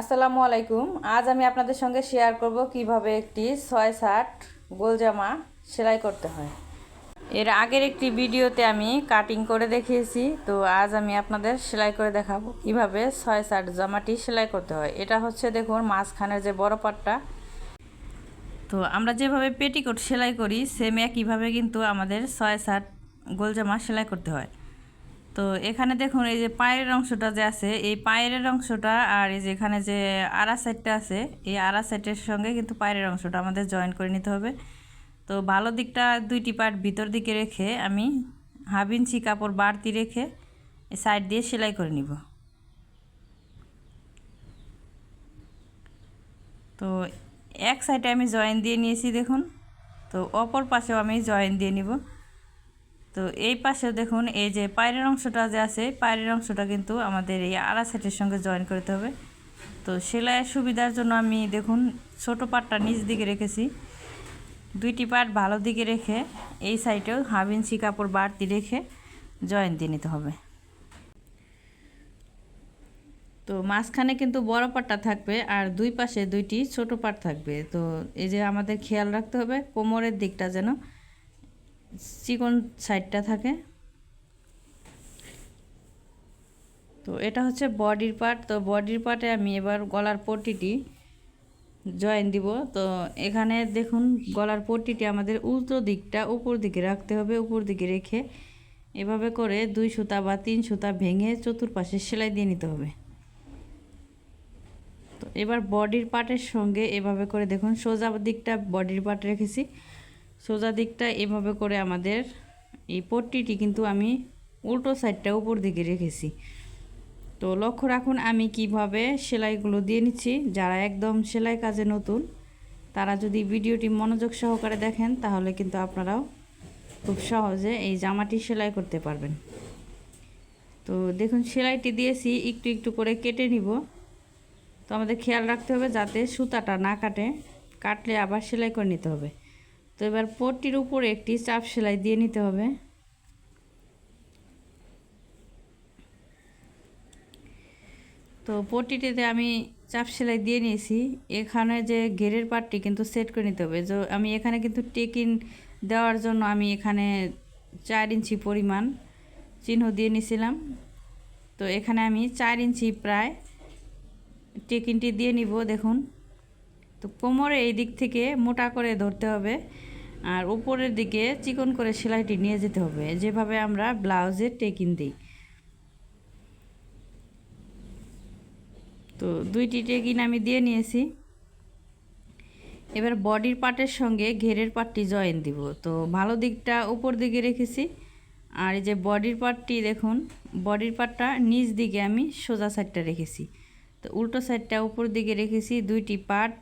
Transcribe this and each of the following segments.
আসসালামু আলাইকুম। আজ আমি আপনাদের সঙ্গে শেয়ার করব কীভাবে একটি ছয় ষাট গোল জামা সেলাই করতে হয়। এর আগের একটি ভিডিওতে আমি কাটিং করে দেখিয়েছি, তো আজ আমি আপনাদের সেলাই করে দেখাবো কীভাবে ছয় ষাট জামাটি সেলাই করতে হয়। এটা হচ্ছে দেখুন মাঝখানের যে বড় পাটটা। তো আমরা যেভাবে পেটিকোট সেলাই করি সেম একইভাবে কিন্তু আমাদের ছয় ষাট গোল জামা সেলাই করতে হয়। তো এখানে দেখুন, এই যে পায়ের অংশটা যে আছে, এই পায়ের অংশটা আর এই যে এখানে যে আড়া সাইডটা আছে, এই আড়া সাইডের সঙ্গে কিন্তু পায়ের অংশটা আমাদের জয়েন করে নিতে হবে। তো ভালো দিকটা দুইটি পার্ট ভিতর দিকে রেখে আমি হাফ ইঞ্চি কাপড় বাড়তি রেখে সাইড দিয়ে সেলাই করে নিব। তো এক সাইডে আমি জয়েন দিয়ে নিয়েছি দেখুন, তো অপর পাশেও আমি জয়েন দিয়ে নিব। তো এই পাশে দেখুন, এই যে পায়ের অংশটা যে আছে পায়ের অংশটা কিন্তু আমাদের এই আড়া সেটের সঙ্গে জয়েন করতে হবে। তো সেলাইয়ের সুবিধার জন্য আমি দেখুন, ছোট পাটটা নিচ দিকে রেখেছি। দুইটি পাট ভালো দিকে রেখে এই সাইডেও হাফ ইঞ্চি কাপড় বাড়তি রেখে জয়েন দিয়ে নিতে হবে। তো মাঝখানে কিন্তু বড় পাটটা থাকবে আর দুই পাশে দুইটি ছোট পাট থাকবে। তো এই যে আমাদের খেয়াল রাখতে হবে, কোমরের দিকটা যেন চিকন সাইডটা থাকে। তো এটা হচ্ছে বডির পার্ট তো বডির পার্টে আমি এবার গলার পট্টিটি জয়েন দিব। তো এখানে দেখুন, গলার পট্টিটি আমাদের উল্টো দিকটা উপর দিকে রাখতে হবে, উপর দিকে রেখে এভাবে করে দুই সুতা বা তিন সুতা ভেঙে চতুর্পাশে সেলাই দিয়ে নিতে হবে। তো এবার বডির পার্টের সঙ্গে এভাবে করে দেখুন, সোজা দিকটা বডির পার্ট রেখেছি। সোজা দিকটা এভাবে করে আমাদের এই পট্টিটি কিন্তু আমি উল্টো সাইডটা উপর দিকে রেখেছি। তো লক্ষ্য রাখুন, আমি কীভাবে সেলাইগুলো দিয়ে নিচ্ছি। যারা একদম সেলাই কাজে নতুন, তারা যদি ভিডিওটি মনোযোগ সহকারে দেখেন, তাহলে কিন্তু আপনারাও খুব সহজে এই জামাটি সেলাই করতে পারবেন। তো দেখুন, সেলাইটি দিয়েছি, একটু একটু করে কেটে নিব। তো আমাদের খেয়াল রাখতে হবে যাতে সুতাটা না কাটে, কাটলে আবার সেলাই করে নিতে হবে। তো এবার পট্টির উপরে একটি চাপ সেলাই দিয়ে নিতে হবে। তো পট্টিটিতে আমি চাপ সেলাই দিয়ে নিয়েছি। এখানে যে ঘেরের পাটটি কিন্তু সেট করে নিতে হবে। যে আমি এখানে কিন্তু টেকিন দেওয়ার জন্য আমি এখানে চার ইঞ্চি পরিমাণ চিহ্ন দিয়ে নিয়েছিলাম। তো এখানে আমি চার ইঞ্চি প্রায় টেকিনটি দিয়ে নিব, দেখুন। তো কোমরে এই দিক থেকে মোটা করে ধরতে হবে। আর উপরের দিকে চিকন করে সেলাইটি নিয়ে যেতে হবে। যেভাবে আমরা ব্লাউজে টেকিন দিই। তো দুইটি টেকিন আমি দিয়ে নিয়েছি। এবার বডির পার্টের সঙ্গে ঘেরের পার্টটি জয়েন দিব। তো ভালো দিকটা উপর দিকে রেখেছি। আর এই যে বডির পার্টটি দেখুন, বডির পার্টটা নিচ দিকে আমি সোজা সাইডটা রেখেছি। তো উল্টো সাইডটা উপর দিকে রেখেছি দুইটি পার্ট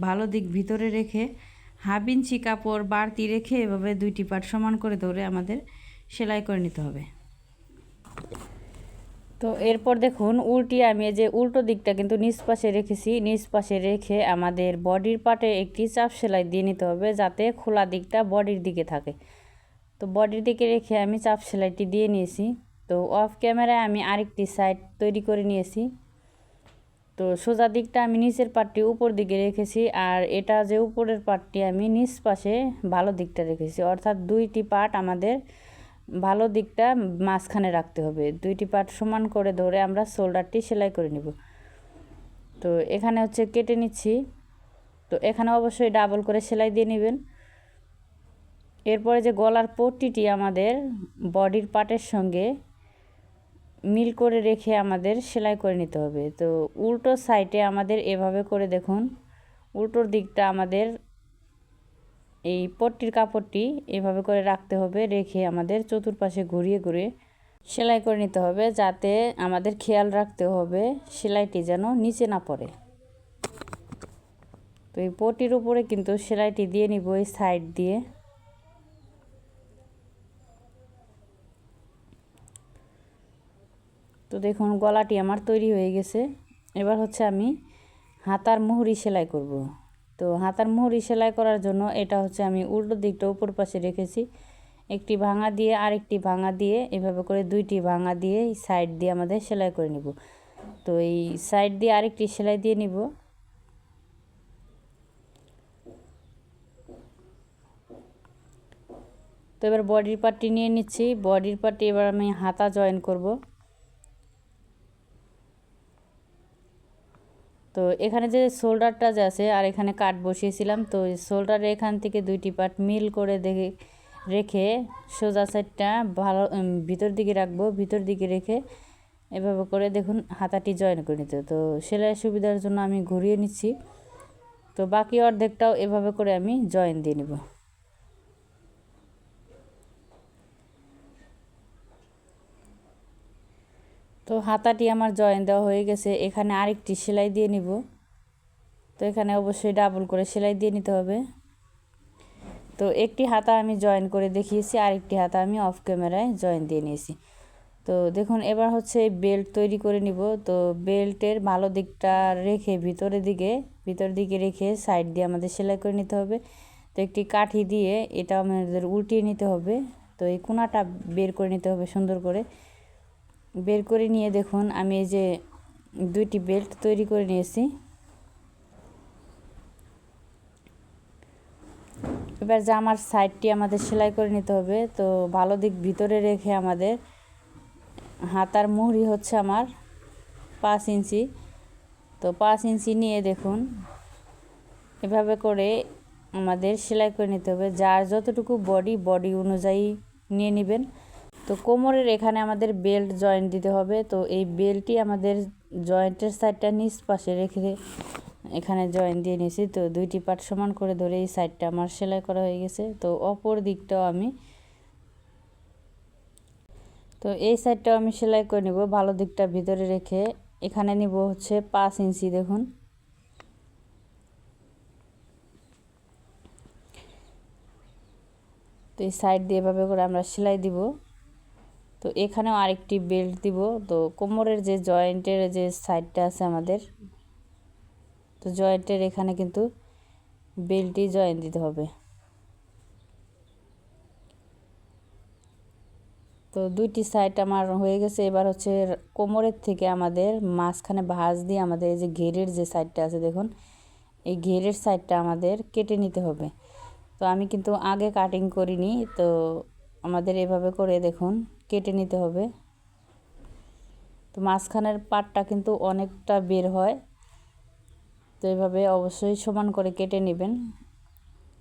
ভালো দিক ভিতরে রেখে হাফ ইঞ্চি কাপড় বাড়তি রেখে এভাবে দুইটি পার্ট সমান করে ধরে আমাদের সেলাই করে নিতে হবে। তো এরপর দেখুন, উল্টি আমি যে উল্টো দিকটা কিন্তু নিচ পাশে রেখেছি। নিচ পাশে রেখে আমাদের বডির পাটে একটি চাপ সেলাই দিয়ে নিতে হবে যাতে খোলা দিকটা বডির দিকে থাকে। তো বডির দিকে রেখে আমি চাপ সেলাইটি দিয়ে নিয়েছি। তো অফ ক্যামেরায় আমি আরেকটি সাইড তৈরি করে নিয়েছি। তো সোজা দিকটা আমি নিচের পাটটি উপর দিকে রেখেছি, আর এটা যে উপরের পাটটি আমি নিচ পাশে ভালো দিকটা রেখেছি। অর্থাৎ দুইটি পাট আমাদের ভালো দিকটা মাঝখানে রাখতে হবে। দুইটি পাট সমান করে ধরে আমরা শোল্ডারটি সেলাই করে নিব। তো এখানে হচ্ছে কেটে নিচ্ছি। তো এখানে অবশ্যই ডাবল করে সেলাই দিয়ে নেবেন। এরপরে যে গলার পট্টিটি আমাদের বডির পাটের সঙ্গে মিল করে রেখে আমাদের সেলাই করে নিতে হবে। তো উল্টো সাইডে আমাদের এভাবে করে দেখুন, উল্টোর দিকটা আমাদের এই পট্টির কাপড়টি এভাবে করে রাখতে হবে, রেখে আমাদের চতুর্পাশে ঘুরিয়ে ঘুরিয়ে সেলাই করে নিতে হবে যাতে আমাদের খেয়াল রাখতে হবে সেলাইটি যেন নিচে না পড়ে। তো এই পটির উপরে কিন্তু সেলাইটি দিয়ে নিব এই সাইড দিয়ে তো দেখুন, গলাটি আমার তৈরি হয়ে গেছে। এবার হচ্ছে আমি হাতার মুহুরি সেলাই করব। তো হাতার মুহুরি সেলাই করার জন্য এটা হচ্ছে আমি উল্টো দিকটা উপর পাশে রেখেছি। একটি ভাঙা দিয়ে আরেকটি ভাঙা দিয়ে এভাবে করে দুইটি ভাঙা দিয়ে সাইড দিয়ে আমাদের সেলাই করে নিব। তো এই সাইড দিয়ে আরেকটি সেলাই দিয়ে নিব। তো এবার বডির পার্টটি নিয়ে নিচ্ছি। বডির পার্টটি এবার আমি হাতা জয়েন করব। তো এখানে যে শোল্ডারটা যে আছে, আর এখানে কাট বসিয়েছিলাম, তো শোল্ডারে এখান থেকে দুইটি পার্ট মিল করে দেখে, রেখে সোজা সাইডটা ভালো ভিতর দিকে রাখব, ভিতর দিকে রেখে এভাবে করে দেখুন হাতাটি জয়েন করে নিতে। তো সেলাইয়ের সুবিধার জন্য আমি ঘুরিয়ে নিচ্ছি। তো বাকি অর্ধেকটাও এভাবে করে আমি জয়েন দিয়ে নেব। তো হাতাটি আমার জয়েন দেওয়া হয়ে গেছে, এখানে আরেকটি সেলাই দিয়ে নিব। তো এখানে অবশ্যই ডাবল করে সেলাই দিয়ে নিতে হবে। তো একটি হাতা আমি জয়েন করে দেখিয়েছি, আরেকটি হাতা আমি অফ ক্যামেরায় জয়েন দিয়ে নিয়েছি। তো দেখুন, এবার হচ্ছে বেল্ট তৈরি করে নিব। তো বেল্টের ভালো দিকটা রেখে ভিতরের দিকে, ভিতর দিকে রেখে সাইড দিয়ে আমাদের সেলাই করে নিতে হবে। তো একটি কাঠি দিয়ে এটা আমাদের উল্টিয়ে নিতে হবে। তো এই কোনাটা বের করে নিতে হবে সুন্দর করে। বের করে নিয়ে দেখুন, আমি এই যে দুইটি বেল্ট তৈরি করে নিয়েছি। এবার জামার সাইডটি আমাদের সেলাই করে নিতে হবে, তো ভালো দিক ভিতরে রেখে আমাদের হাতার মুহুরি হচ্ছে আমার পাঁচ ইঞ্চি। তো পাঁচ ইঞ্চি নিয়ে দেখুন, এভাবে করে আমাদের সেলাই করে নিতে হবে। যার যতটুকু বডি বডি অনুযায়ী নিয়ে নেবেন তো কোমরের এখানে আমাদের বেল্ট জয়েন্ট দিতে হবে। তো এই বেল্টটি আমাদের জয়েন্টের সাইডটা নিচ পাশে রেখে এখানে জয়েন্ট দিয়ে নিয়েছি। তো দুইটি পার্ট সমান করে ধরে এই সাইডটা আমার সেলাই করা হয়ে গেছে। তো অপর দিকটাও আমি তো এই সাইডটাও আমি সেলাই করে নিব। ভালো দিকটা ভিতরে রেখে এখানে নিব হচ্ছে পাঁচ ইঞ্চি দেখুন। তো এই সাইড দিয়ে এভাবে করে আমরা সেলাই দিব। তো এখানেও আরেকটি বেল্ট দিব। তো কোমরের যে জয়েন্টের যে সাইডটা আছে আমাদের, তো জয়েন্টের এখানে কিন্তু বেল্টটি জয়েন্ট দিতে হবে। তো দুইটি সাইড আমার হয়ে গেছে। এবার হচ্ছে কোমরের থেকে আমাদের মাঝখানে ভাঁজ দিয়ে আমাদের এই যে ঘেরের যে সাইডটা আছে দেখুন, এই ঘেরের সাইডটা আমাদের কেটে নিতে হবে। তো আমি কিন্তু আগে কাটিং করিনি। তো আমাদের এভাবে করে দেখুন কেটে নিতে হবে। তো মাঝখানের পাটটা কিন্তু অনেকটা বের হয়। তো এভাবে অবশ্যই সমান করে কেটে নেবেন।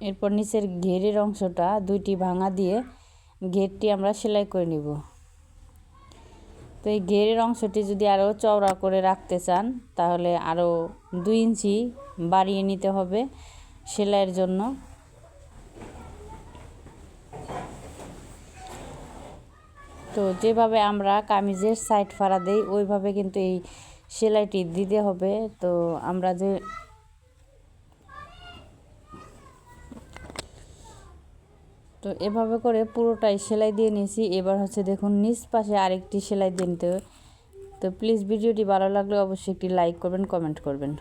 এরপর নিচের ঘেরের অংশটা দুইটি ভাঙা দিয়ে ঘেরটি আমরা সেলাই করে নিব। তো এই ঘেরের অংশটি যদি আরও চওড়া করে রাখতে চান, তাহলে আরও দুই ইঞ্চি বাড়িয়ে নিতে হবে সেলাইয়ের জন্য। তো যেভাবে আমরা কামিজের সাইড ফাড়া দিই, ওইভাবে কিন্তু এই সেলাইটি দিতে হবে। তো আমরা যে তো এভাবে করে পুরোটাই সেলাই দিয়ে নিয়েছি। এবার হচ্ছে দেখুন, নিচ পাশে আরেকটি সেলাই দিয়ে নিতে তো প্লিজ ভিডিওটি ভালো লাগলে অবশ্যই একটি লাইক করবেন কমেন্ট করবেন।